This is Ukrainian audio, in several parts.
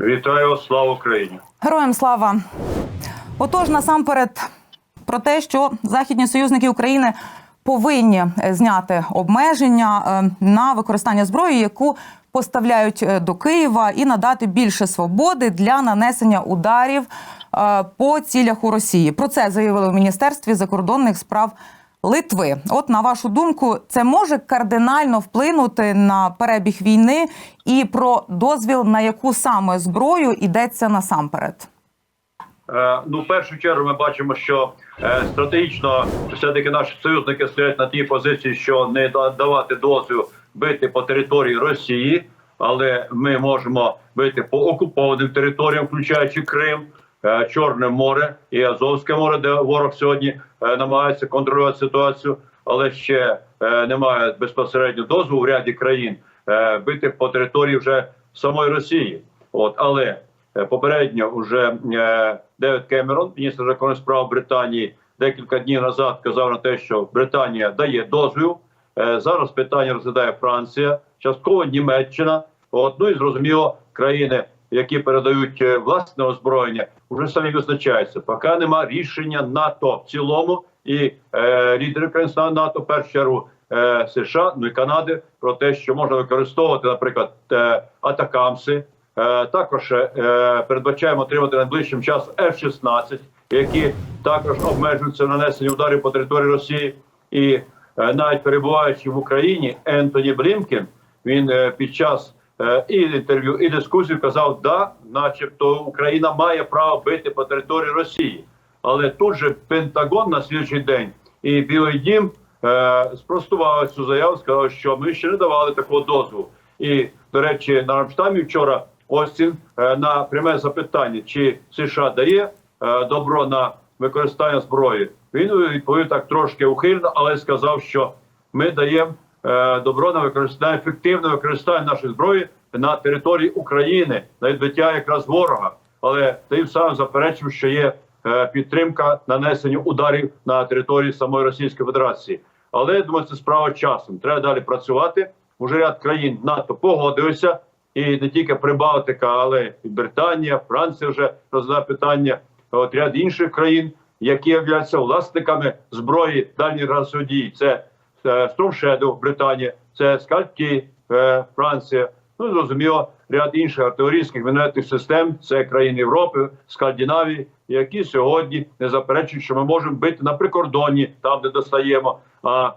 Вітаю, слава Україні! Героям слава! Отож, насамперед, про те, що західні союзники України повинні е, зняти обмеження е, на використання зброї, яку поставляють е, до Києва, і надати більше свободи для нанесення ударів по цілях у Росії. Про це заявили в міністерстві закордонних справ. Литви, от на вашу думку, це може кардинально вплинути на перебіг війни і про дозвіл на яку саме зброю йдеться насамперед. Е, Ну, в першу чергу, ми бачимо, що е, стратегічно все-таки наші союзники стоять на тій позиції, що не давати дозвіл бити по території Росії, але ми можемо бити по окупованим територіям, включаючи Крим, Чорне море і Азовське море, де ворог сьогодні е, намагається контролювати ситуацію, але ще е, немає безпосередньо дозволу в ряді країн е, бити по території вже самої Росії. От але Е, Попередньо вже е, Девід Кемерон, міністр закордонних справ Британії, декілька днів назад казав на те, що Британія дає дозвіл. Е, Зараз питання розглядає Франція, частково Німеччина. От, ну і зрозуміло, країни, які передають е, власне озброєння, вже самі визначаються. Поки нема рішення НАТО в цілому, і е, лідери країн НАТО, в першу чергу е, США, ну і Канади, про те, що можна використовувати, наприклад, е, атакамси. Е, Також е, передбачаємо отримати найближчим часом F-16, які також обмежуються нанесення ударів по території Росії. І е, навіть перебуваючи в Україні, Ентоні Блінкен він е, під час е, і інтерв'ю, і дискусії казав, да, начебто Україна має право бити по території Росії. Але тут же Пентагон на слідчий день і Білий Дім е, спростували цю заяву, сказав, що ми ще не давали такого дозволу. І, до речі, на Рамштамі вчора Остін е, на пряме запитання, чи США дає е, добро на використання зброї. Він відповів так трошки ухильно, але сказав, що ми даємо е, добро на використання ефективне використання нашої зброї на території України на відбиття якраз ворога. Але тим самим заперечив, що є е, підтримка нанесення ударів на території самої Російської Федерації. Але я думаю, це справа часом. Треба далі працювати. Уже ряд країн НАТО погодилися, і не тільки Прибалтика, але і Британія, Франція вже розглядає питання. От ряд інших країн, які являються власниками зброї дальньої разової дії. Це Storm Shadow, Британія, це Скальпті, е, Франція. Ну зрозуміло, ряд інших артилерійських мінометних систем, це країни Європи, Скандинавії, які сьогодні не заперечують, що ми можемо бити на прикордонні, там де достаємо. А е,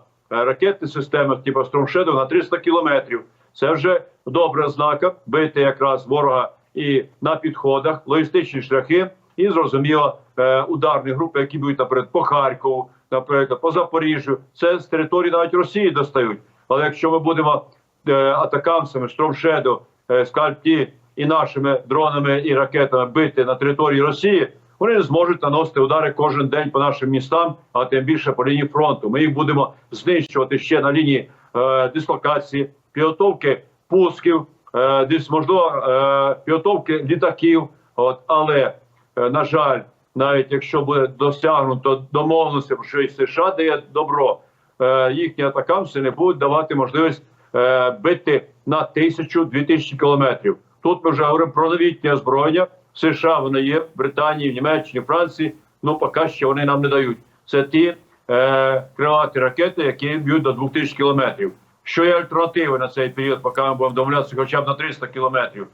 ракетні системи, типу Storm на 300 кілометрів. Це вже добра знака бити якраз ворога і на підходах, логістичні шляхи, і зрозуміло е, ударні групи, які будуть наприклад по Харкову, наприклад, по Запоріжжю. Це з території навіть Росії достають. Але якщо ми будемо е, атакамсами, штормшеду, е, скальпті і нашими дронами і ракетами бити на території Росії, вони не зможуть наносити удари кожен день по нашим містам, а тим більше по лінії фронту. Ми їх будемо знищувати ще на лінії е, дислокації, підготовки пусків, е, десь можливо е, підготовки літаків. От але е, на жаль, навіть якщо буде досягнуто домовленості, що і США дає добро, е, їхні атакамси не будуть давати можливість е, бити на тисячу-дві тисячі кілометрів. Тут ми вже говоримо про новітнє озброєння. США вони є, в Британії, в Німеччині, в Франції. Ну поки що вони нам не дають. Це ті е, крилаті ракети, які б'ють до 2000 кілометрів. Що є альтернативи на цей період, поки ми будемо домовлятися хоча б на 300 кілометрів?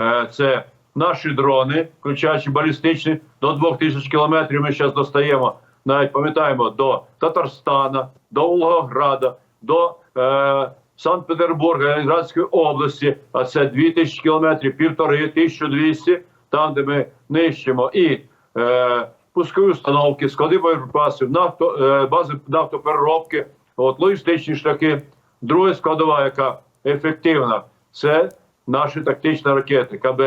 Е, це наші дрони, включаючи балістичні, до 2000 кілометрів. Ми зараз достаємо, навіть пам'ятаємо, до Татарстана, до Волгограда, до е, Санкт-Петербурга, Ленинградської області. А це 2000 кілометрів, півтори, 1200, там, де ми нищимо і е, пускові установки, склади боєприпасів, нафто, е, бази нафтопереробки, от, логістичні шляхи. Друга складова, яка ефективна, це наші тактичні ракети КБ,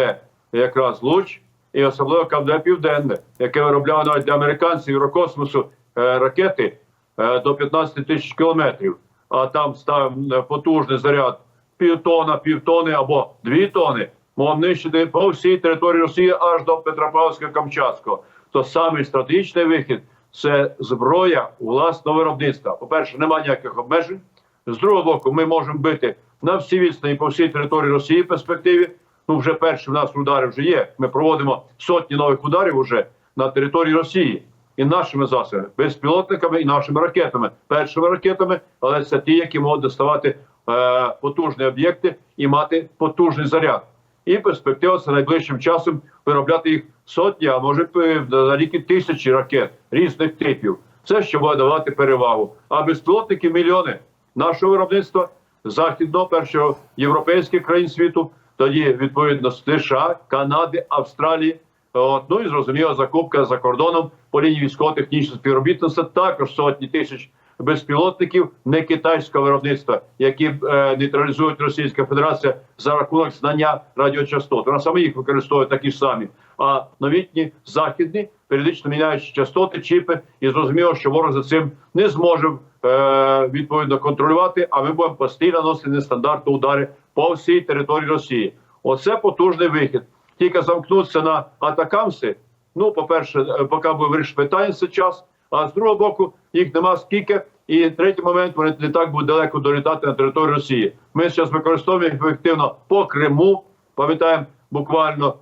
якраз луч, і особливо КБ Південне, яке виробляє навіть для американців Єврокосмосу е, ракети е, до 15 тисяч кілометрів. А там ставимо е, потужний заряд півтона, півтони або дві тони. Можемо нищити по всій території Росії аж до Петропавловська Камчатського. То самий стратегічний вихід це зброя власного виробництва. По перше, немає ніяких обмежень. З другого боку, ми можемо бити на всі відстані по всій території Росії в перспективі. Ну вже перші в нас удари вже є. Ми проводимо сотні нових ударів уже на території Росії і нашими засобами, безпілотниками і нашими ракетами, першими ракетами, але це ті, які можуть доставати е, потужні об'єкти і мати потужний заряд. І перспектива це найближчим часом виробляти їх сотні, а може на рік і тисячі ракет різних типів. Це що буде давати перевагу. А безпілотники мільйони нашого виробництва західного першого європейських країн світу, тоді відповідно США, Канади, Австралії. От, ну і зрозуміло, закупка за кордоном по лінії військово-технічного співробітництва також сотні тисяч безпілотників не китайського виробництва, які е, нейтралізують Російська Федерація за рахунок знання радіочастот. Вона саме їх використовує такі ж самі. А новітні західні періодично міняючи частоти, чіпи, і зрозуміло, що ворог за цим не зможе е, відповідно контролювати. А ми будемо постійно носити нестандартні удари по всій території Росії. Оце потужний вихід. Тільки замкнутися на атакамси. Ну, по-перше, е, поки буде вирішити питання, це час. А з другого боку, їх нема скільки. І третій момент вони не так будуть далеко долітати на територію Росії. Ми зараз використовуємо ефективно по Криму. Пам'ятаємо буквально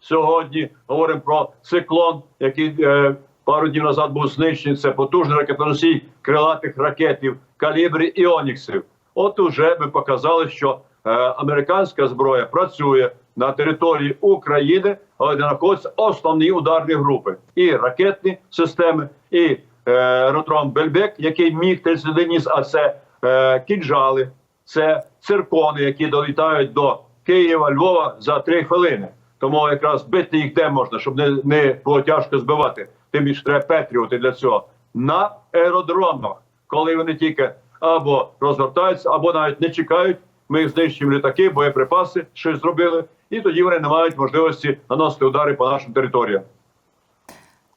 сьогодні говоримо про циклон, який е, пару днів назад був знищений. Це потужний ракетоносій крилатих ракетів, калібрів і оніксів. От уже ми показали, що е, американська зброя працює на території України, але де знаходяться основні ударні групи і ракетні системи, і е, аеродром Бельбек, який міг 31 ніс, а це е, кінжали, це циркони, які долітають до Києва, Львова за три хвилини. Тому якраз бити їх де можна, щоб не, не було тяжко збивати. Тим більше треба петріоти для цього на аеродромах, коли вони тільки або розгортаються, або навіть не чекають. Ми їх знищуємо літаки, боєприпаси, щось зробили, і тоді вони не мають можливості наносити удари по нашим територіям.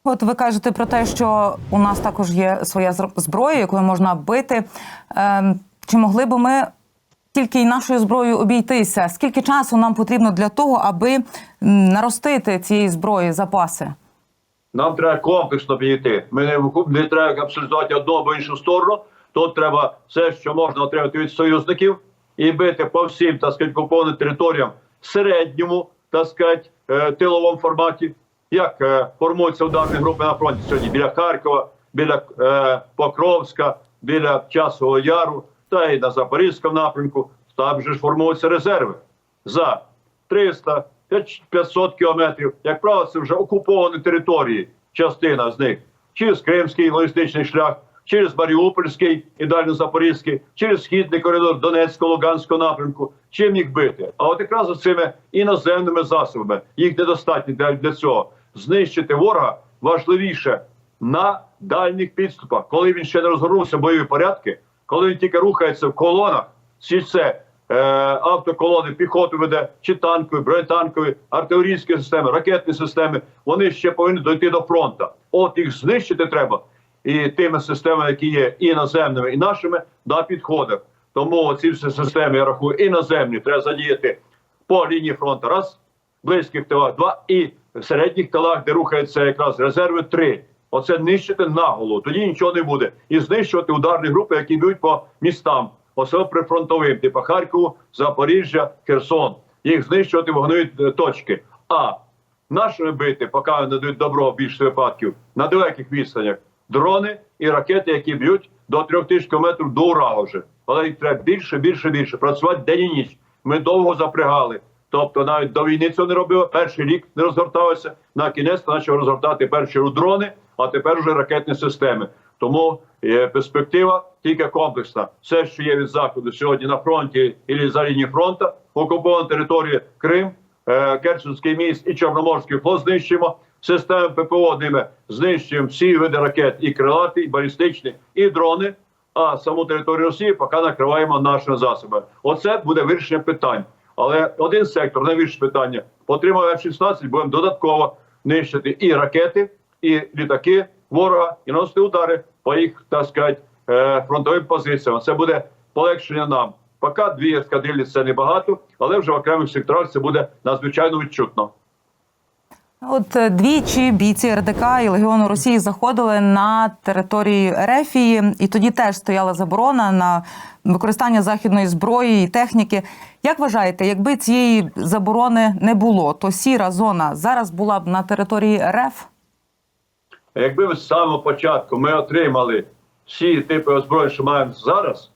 От ви кажете про те, що у нас також є своя зброя, якою можна бити. Ем, чи могли б ми тільки й нашою зброєю обійтися? Скільки часу нам потрібно для того, аби наростити цієї зброї запаси? Нам треба комплексно підійти. Ми не, не треба абсолютувати одну або іншу сторону. Тут треба все, що можна отримати від союзників, і бити по всім так сказати, окупованим територіям в середньому, так сказати, е, тиловому форматі. Як е, формуються ударні групи на фронті сьогодні біля Харкова, біля е, Покровська, біля Часового Яру та й на Запорізькому напрямку. Там же ж формуються резерви за 300, 500 кілометрів. Як правило, це вже окуповані території, частина з них. Через Кримський логістичний шлях, через Маріупольський і далі Запорізький, через східний коридор Донецького, Луганського напрямку. Чим їх бити? А от якраз цими іноземними засобами їх недостатньо для, для цього. Знищити ворога важливіше на дальніх підступах, коли він ще не розгорнувся бойові порядки, коли він тільки рухається в колонах, чи це е, автоколони, піхоту веде, чи танкові, бронетанкові, артилерійські системи, ракетні системи, вони ще повинні дойти до фронту. От їх знищити треба. І тими системами, які є іноземними, і нашими, на підходах. Тому ці всі системи, я рахую, іноземні треба задіяти по лінії фронту. Раз, близьких тилах, два, і в середніх тилах, де рухаються якраз резерви, три. Оце нищити наголо, тоді нічого не буде. І знищувати ударні групи, які б'ють по містам, особливо прифронтовим, типу Харкову, Запоріжжя, Херсон. Їх знищувати вогневі е, точки. А нашими бити, поки не дають добро в більшості випадків, на далеких відстанях дрони і ракети, які б'ють до трьох тисяч кілометрів до Урала вже. Але їх треба більше, більше, більше. Працювати день і ніч. Ми довго запрягали. Тобто навіть до війни цього не робили. Перший рік не розгорталося. На кінець почав розгортати перші дрони, а тепер вже ракетні системи. Тому е, перспектива тільки комплексна. Все, що є від заходу сьогодні на фронті і за лінією фронту, окупована територія Крим, е, Керченський міст і Чорноморський флот знищуємо. Системи ППО ними знищуємо всі види ракет, і крилаті, і балістичні, і дрони. А саму територію Росії поки накриваємо нашими засобами. Оце буде вирішення питань. Але один сектор не питання. Отримав F-16, будемо додатково нищити і ракети, і літаки ворога, і наносити удари по їх, так сказати, е, фронтовим позиціям. Це буде полегшення нам. Поки дві ескадрилі це небагато, але вже в окремих секторах це буде надзвичайно відчутно. От е, двічі бійці РДК і Легіону Росії заходили на території Ерефії, і тоді теж стояла заборона на використання західної зброї і техніки. Як вважаєте, якби цієї заборони не було, то сіра зона зараз була б на території РФ? Якби з самого початку ми отримали всі типи озброєнь, що маємо зараз,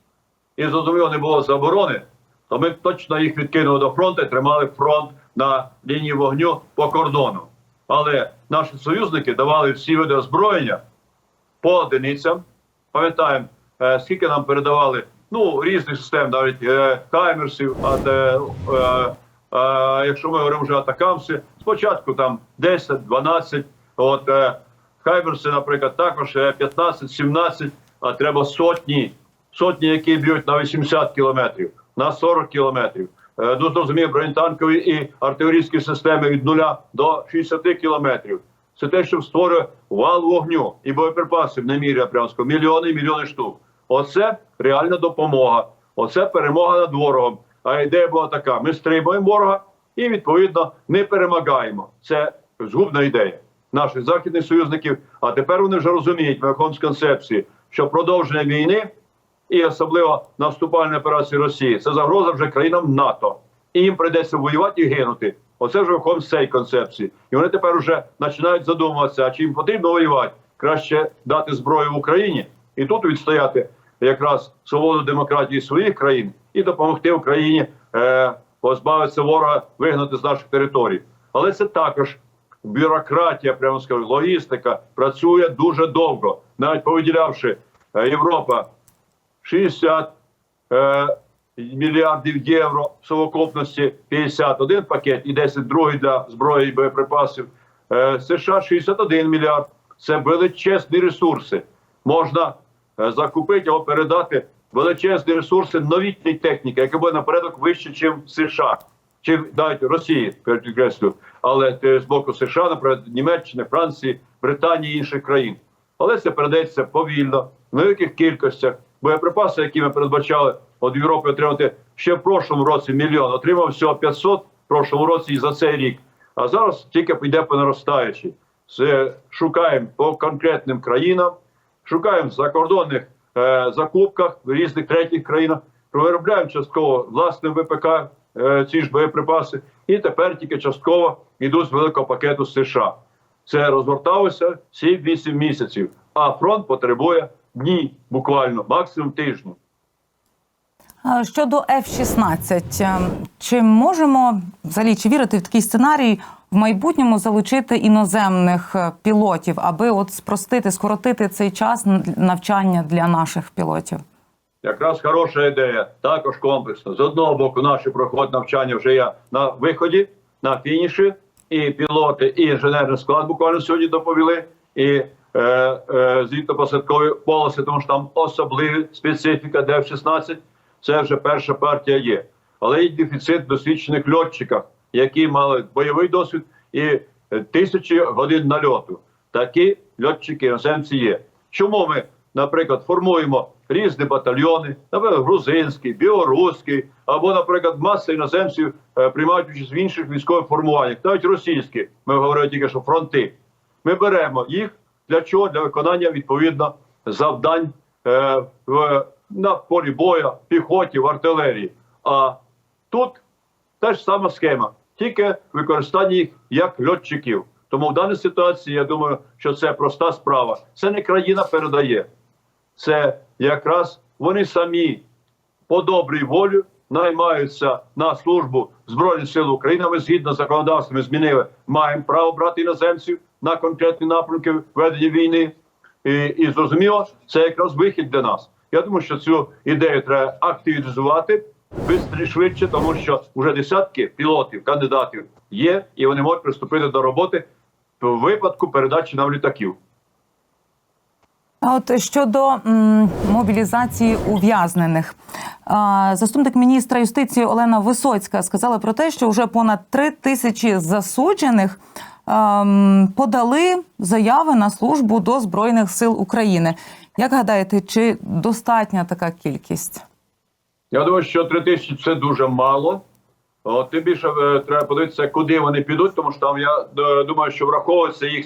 і зрозуміло не було заборони, то ми точно їх відкинули до фронту і тримали фронт на лінії вогню по кордону. Але наші союзники давали всі види озброєння по одиницям. Пам'ятаємо, е, скільки нам передавали ну, різних систем, навіть е, хаймерсів, а де, е, е, якщо ми говоримо вже атакамси, спочатку там 10, 12, от е, хаймерси, наприклад, також е, 15, 17, а треба сотні, сотні, які б'ють на 80 кілометрів, на 40 кілометрів. Е, Ну, зрозумів, бронетанкові і артилерійські системи від 0 до 60 кілометрів. Це те, що створює вал вогню і боєприпасів не міряє прямо мільйони і мільйони штук. Оце реальна допомога. Оце перемога над ворогом. А ідея була така: ми стримуємо ворога і відповідно не перемагаємо. Це згубна ідея наших західних союзників. А тепер вони вже розуміють в якомусь концепції, що продовження війни і особливо наступальної операції Росії це загроза вже країнам НАТО. І їм прийдеться воювати і гинути. Оце вже виходить з цієї концепції. І вони тепер вже починають задумуватися, а чи їм потрібно воювати. Краще дати зброю в Україні і тут відстояти якраз свободу демократії своїх країн і допомогти Україні е, позбавитися ворога, вигнати з наших територій. Але це також бюрократія, прямо скажу, логістика працює дуже довго, навіть повиділявши е, Європа 60 е, мільярдів євро в совокупності 51 пакет і 10 другий для зброї і боєприпасів. Е, США 61 мільярд. Це величезні ресурси. Можна е, закупити або передати величезні ресурси новітньої техніки, яка буде на порядок вище, ніж США, чи навіть Росії, підкреслю, але е, з боку США, наприклад, Німеччини, Франції, Британії інших країн. Але це передається повільно, в великих кількостях. Боєприпаси, які ми передбачали від Європи отримати ще в прошлому році мільйон, отримав всього 500 в прошлому році і за цей рік. А зараз тільки піде по наростаючій. Це шукаємо по конкретним країнам, шукаємо в закордонних е, закупках в різних третіх країнах, виробляємо частково власним ВПК е, ці ж боєприпаси, і тепер тільки частково йдуть з великого пакету США. Це розгорталося 7-8 місяців, а фронт потребує дні, буквально, максимум тижні. Щодо F-16, е, чи можемо взагалі чи вірити в такий сценарій в майбутньому залучити іноземних е, пілотів, аби от спростити, скоротити цей час навчання для наших пілотів? Якраз хороша ідея, також комплексно. З одного боку, наші проходять навчання вже є на виході, на фініші, і пілоти, і інженерний склад буквально сьогодні доповіли, і злітно-посадкові полоси, тому що там особливі специфіка ДФ-16. Це вже перша партія є. Але є дефіцит досвідчених льотчиків, які мали бойовий досвід і е, тисячі годин нальоту. Такі льотчики іноземці є. Чому ми, наприклад, формуємо різні батальйони, наприклад, грузинський, білоруський, або, наприклад, маса іноземців е, приймають участь в інших військових формуваннях, навіть російські, ми говорили тільки що фронти. Ми беремо їх для чого? Для виконання відповідно завдань е, в, на полі бою, піхоті, в артилерії. А тут та ж сама схема, тільки використання їх як льотчиків. Тому в даній ситуації я думаю, що це проста справа. Це не країна передає, це якраз вони самі по добрій волі наймаються на службу Збройних сил України. Ми згідно з законодавством змінили, маємо право брати іноземців на конкретні напрямки ведення війни. І, і зрозуміло, це якраз вихід для нас. Я думаю, що цю ідею треба активізувати швидше, швидше, тому що вже десятки пілотів, кандидатів є, і вони можуть приступити до роботи в випадку передачі нам літаків. А От щодо м, мобілізації ув'язнених, заступник міністра юстиції Олена Висоцька сказала про те, що вже понад три тисячі засуджених ем, подали заяви на службу до збройних сил України. Як гадаєте, чи достатня така кількість? Я думаю, що три тисячі це дуже мало. От, тим більше е, треба подивитися, куди вони підуть, тому що там я е, думаю, що враховується їх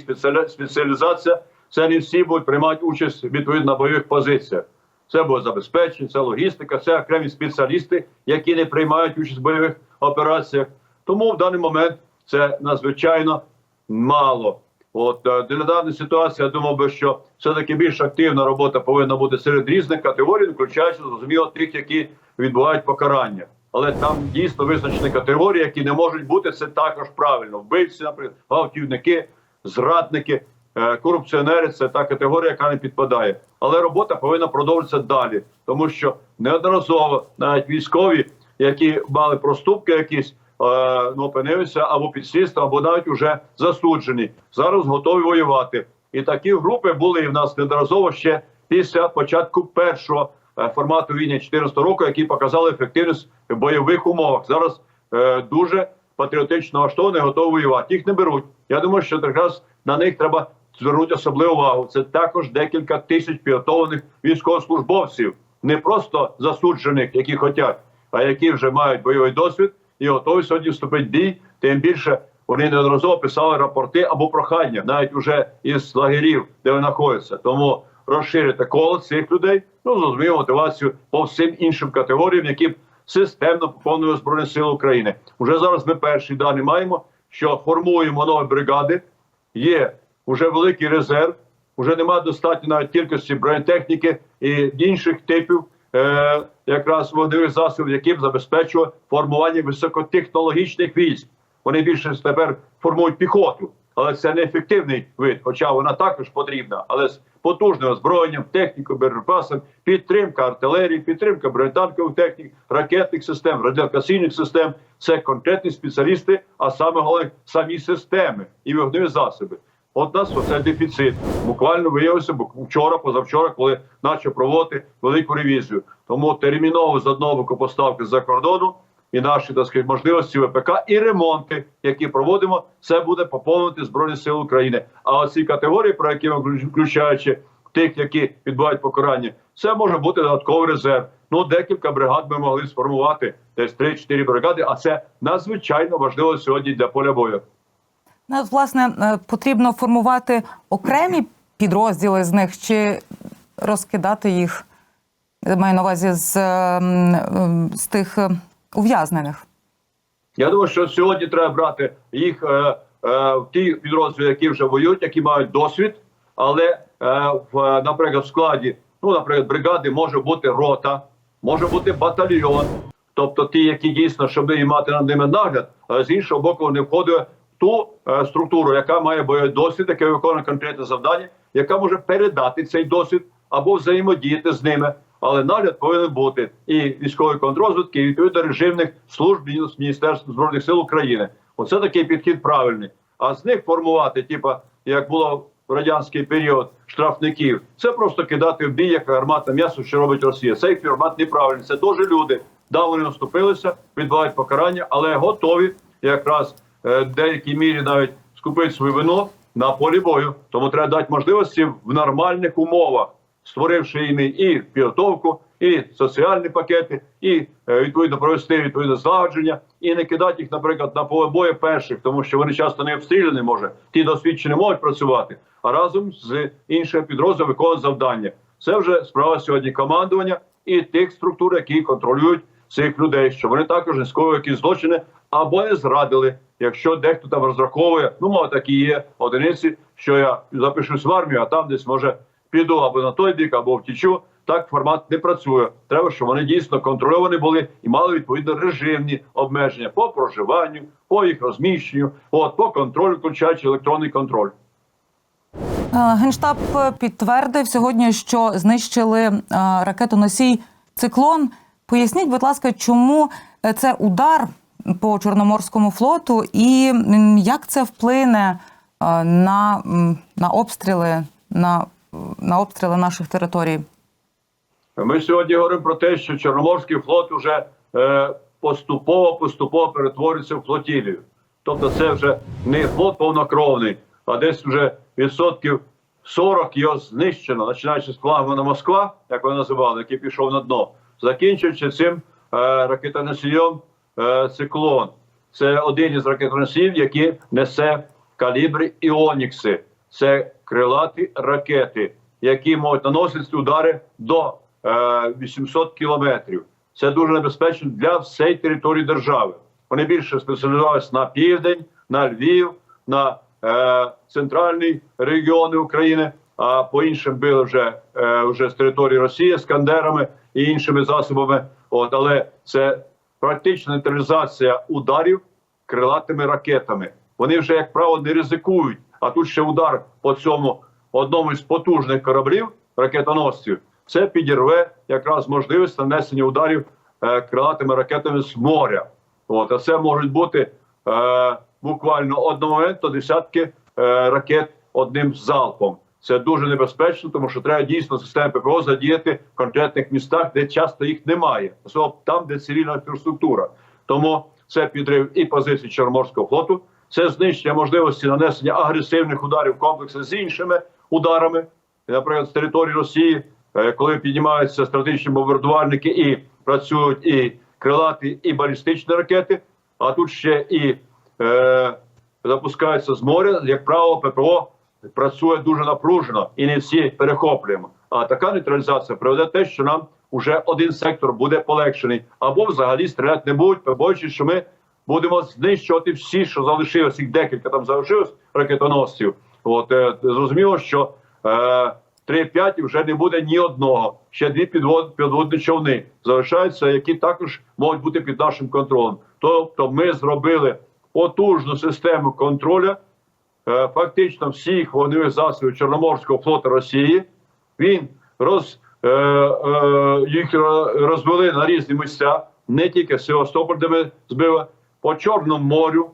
спеціалізація. Це не всі будуть приймати участь відповідно на бойових позиціях. Це буде забезпечення, це логістика, це окремі спеціалісти, які не приймають участь в бойових операціях. Тому в даний момент це надзвичайно мало. От е, для даної ситуації я думав би, що все-таки більш активна робота повинна бути серед різних категорій, включаючи зрозуміло тих, які відбувають покарання. Але там дійсно визначені категорії, які не можуть бути. Це також правильно. Вбивці, наприклад, гвалтівники, зрадники, корупціонери це та категорія, яка не підпадає. Але робота повинна продовжитися далі, тому що неодноразово навіть військові, які мали проступки, якісь е, ну, опинилися або під слідством, або навіть уже засуджені. Зараз готові воювати. І такі групи були і в нас неодноразово ще після початку першого е, формату війни 2014 року, які показали ефективність в бойових умовах. Зараз е, дуже патріотично налаштовані, готові воювати. Їх не беруть. Я думаю, що якраз на них треба звернути особливу увагу. Це також декілька тисяч підготовлених військовослужбовців, не просто засуджених, які хочуть, а які вже мають бойовий досвід і готові сьогодні вступити в бій. Тим більше вони неодноразово писали рапорти або прохання, навіть уже із лагерів, де вони знаходяться. Тому розширити коло цих людей, ну зрозуміло мотивацію по всім іншим категоріям, які системно поповнювали збройні сили України. Уже зараз ми перші дані маємо, що формуємо нові бригади. Є вже великий резерв, вже немає достатньо навіть кількості бронетехніки і інших типів. Е, якраз вогневих засобів, які б забезпечували формування високотехнологічних військ. Вони більше тепер формують піхоту, але це неефективний вид, хоча вона також потрібна, але з потужним озброєнням, технікою, боєприпасом, підтримка артилерії, підтримка бронетанкових технік, ракетних систем, радіокасійних систем це конкретні спеціалісти, а саме головне самі системи і вогневі засоби. От нас оце дефіцит. Буквально виявився вчора, позавчора, коли почав проводити велику ревізію. Тому терміново з одного боку поставки з-за кордону і наші так сказати, можливості ВПК і ремонти, які проводимо, це буде поповнити Збройні Сили України. А оці категорії, про які ми включаючи тих, які відбувають покарання, це може бути додатковий резерв. Ну, декілька бригад ми могли сформувати, десь 3-4 бригади, а це надзвичайно важливо сьогодні для поля бою. Власне, е, потрібно формувати окремі підрозділи з них чи розкидати їх, маю на увазі з, е, м, е, з тих е, ув'язнених. Я думаю, що сьогодні треба брати їх е, е, в ті підрозділи, які вже воюють, які мають досвід, але в, наприклад, в складі, ну, наприклад, бригади може бути рота, може бути батальйон, тобто ті, які дійсно, щоб мати над ними нагляд, але з іншого боку, вони входять в ту е, структуру, яка має бойовий досвід, яка виконує конкретне завдання, яка може передати цей досвід або взаємодіяти з ними. Але нагляд повинен бути і військовий контррозвідки, і відповідно режимних служб Міні- Міністерства збройних сил України. Оце такий підхід правильний. А з них формувати, типа як було в радянський період штрафників, це просто кидати в бій як гарматне м'ясо, що робить Росія. Цей формат неправильний. Це теж люди. Да, вони наступилися, відбувають покарання, але готові якраз в деякій мірі навіть скупити свою вину на полі бою. Тому треба дати можливості в нормальних умовах створивши їм і підготовку, і соціальні пакети, і е, відповідно провести відповідне злагодження, і не кидати їх, наприклад, на поле бою перших, тому що вони часто не обстріляні може. Ті досвідчені можуть працювати, а разом з іншими підрозділами виконують завдання. Це вже справа сьогодні командування і тих структур, які контролюють цих людей, що вони також не скоїли якісь злочини або не зрадили. Якщо дехто там розраховує, ну мов такі є одиниці, що я запишусь в армію, а там десь може піду або на той бік, або втічу. Так формат не працює. Треба, щоб вони дійсно контрольовані були і мали відповідно режимні обмеження по проживанню, по їх розміщенню, от по контролю, включаючи електронний контроль. Е, Генштаб підтвердив сьогодні, що знищили е, ракетоносій циклон. Поясніть, будь ласка, чому е, це удар по Чорноморському флоту, і як це вплине е, на, на обстріли на, на обстріли наших територій? Ми сьогодні говоримо про те, що Чорноморський флот вже е, поступово поступово перетворюється в флотілію. Тобто, це вже не флот повнокровний, а десь вже відсотків 40 його знищено, починаючи з флагмана Москва, як вони називали, який пішов на дно, закінчуючи цим е, ракетоносієм циклон. Це один із ракетоносіїв, який несе калібри Іонікси. Це крилаті ракети, які можуть наносити удари до е, 800 кілометрів. Це дуже небезпечно для всієї території держави. Вони більше спеціалізувалися на південь, на Львів, на е, центральні регіони України. А по іншим били вже, е, вже з території Росії скандерами і іншими засобами. От але це практична нейтралізація ударів крилатими ракетами. Вони вже, як правило, не ризикують. А тут ще удар по цьому одному із потужних кораблів ракетоносців. Це підірве якраз можливість нанесення ударів е, крилатими ракетами з моря. От, а це можуть бути е, буквально одномоментно десятки е, ракет одним залпом. Це дуже небезпечно, тому що треба дійсно системи ППО задіяти в конкретних містах, де часто їх немає, особливо там, де цивільна інфраструктура. Тому це підрив і позицій Чорноморського флоту, це знищення можливості нанесення агресивних ударів в комплексі з іншими ударами, наприклад, з території Росії, е, коли піднімаються стратегічні бомбардувальники і працюють і крилаті, і балістичні ракети. А тут ще і е, запускаються з моря. Як правило, ППО працює дуже напружено і не всі перехоплюємо. А така нейтралізація приведе те, що нам вже один сектор буде полегшений, або взагалі стріляти не будуть, побоюючись, що ми будемо знищувати всі, що залишилось, їх декілька там залишилось ракетоносців. От е, зрозуміло, що е, 3-5 вже не буде ні одного. Ще дві підвод, підводні човни залишаються, які також можуть бути під нашим контролем. Тобто, ми зробили потужну систему контролю фактично всіх вогневих засобів Чорноморського флоту Росії. Він роз, е, е, їх ро- розвели на різні місця, не тільки Севастополь, де ми збили, по Чорному морю,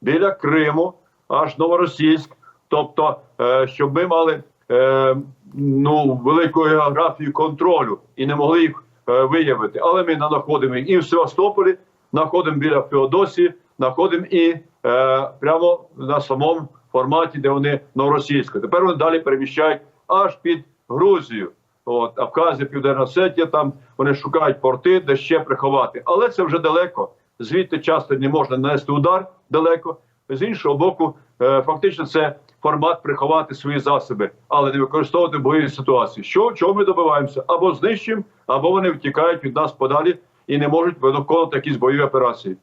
біля Криму, аж Новоросійськ. Тобто, е, щоб ми мали е, ну, велику географію контролю і не могли їх е, виявити. Але ми знаходимо і в Севастополі, знаходимо біля Феодосії, знаходимо і е, прямо на самому форматі, де вони новоросійські. Тепер вони далі переміщають аж під Грузію. От Абхазія, Південна Осетія, там вони шукають порти, де ще приховати. Але це вже далеко. Звідти часто не можна нанести удар далеко. З іншого боку, е, фактично це формат приховати свої засоби, але не використовувати в бойовій ситуації. Що чого ми добиваємося? Або знищимо, або вони втікають від нас подалі і не можуть виконувати якісь бойові операції.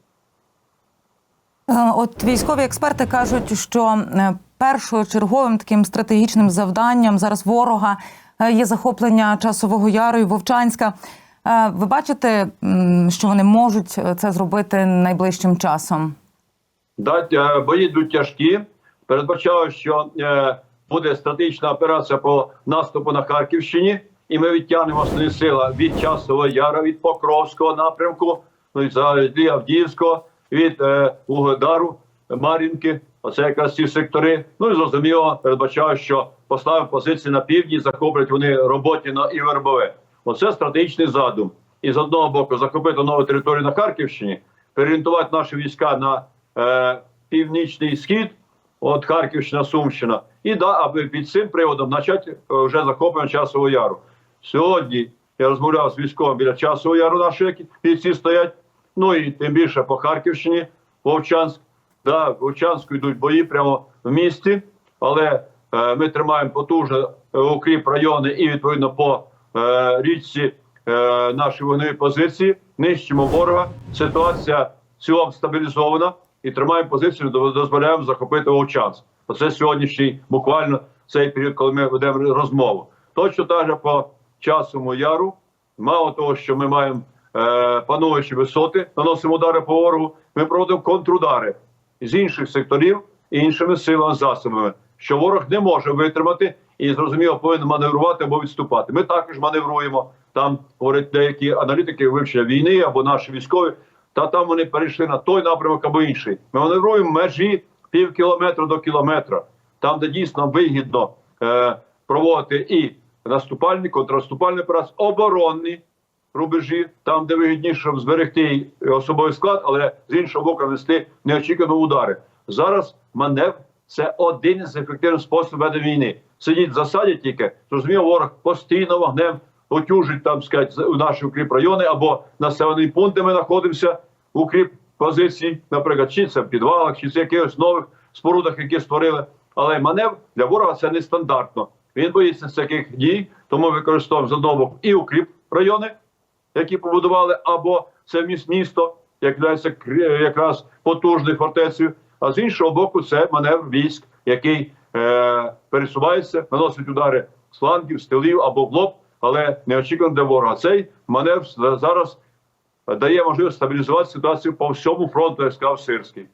Е, От військові експерти кажуть, що е, першочерговим таким стратегічним завданням зараз ворога е, є захоплення часового яру і Вовчанська. Ви бачите, що вони можуть це зробити найближчим часом? Да, бої йдуть тяжкі. Передбачаю, що буде стратегічна операція по наступу на Харківщині, і ми відтягнемо основні сили від Часового Яра, від Покровського напрямку, ну і взагалі Авдіївського, від е, Угледару, Мар'їнки. Оце якраз ці сектори. Ну і зрозуміло, передбачаю, що поставимо позиції на півдні, захоплять вони Роботіно і Вербове. Оце стратегічний задум. І з одного боку захопити нову територію на Харківщині, переорієнтувати наші війська на е, північний схід, от Харківщина, Сумщина, і да, аби під цим приводом почати е, вже захоплення часового яру. Сьогодні я розмовляв з військовим біля часового яру, наші які бійці стоять. Ну і тим більше по Харківщині, Вовчанськ. Да, в Вовчанську йдуть бої прямо в місті, але е, ми тримаємо потужно е, укріп райони і відповідно по е, річці е, наші вогневі позиції, нищимо ворога. Ситуація в цілому стабілізована і тримаємо позицію, дозволяємо захопити Вовчанськ. Оце сьогоднішній буквально цей період, коли ми ведемо розмову. Точно так же по часовому яру, мало того, що ми маємо пануючі висоти, наносимо удари по ворогу, ми проводимо контрудари з інших секторів і іншими силами засобами, що ворог не може витримати і зрозуміло повинен маневрувати або відступати. Ми також маневруємо. Там говорять деякі аналітики вивчення війни або наші військові. Та там вони перейшли на той напрямок або інший. Ми маневруємо межі пів кілометра до кілометра, там, де дійсно вигідно е, проводити і наступальні, контрнаступальні операції, оборонні рубежі, там, де вигідніше щоб зберегти особовий склад, але з іншого боку нести неочікувані удари. Зараз маневр це один із ефективних способів ведення війни. Сидіть в засаді тільки, зрозуміло, ворог постійно вогнем отюжить там сказать, у наші укріп райони або населені пункти. Ми знаходимося укріп позицій, наприклад, чи це в підвалах, чи це в якихось нових спорудах, які створили. Але маневр для ворога це не стандартно. Він боїться таких дій, тому використовуємо з одного боку і укріп райони, які побудували, або це міс- місто, як кр- якраз потужною фортецею. А з іншого боку, це маневр військ, який е, пересувається, наносить удари з флангів, з тилів або в лоб, але неочікувано для ворога. Цей маневр зараз дає можливість стабілізувати ситуацію по всьому фронту, як сказав Сирський.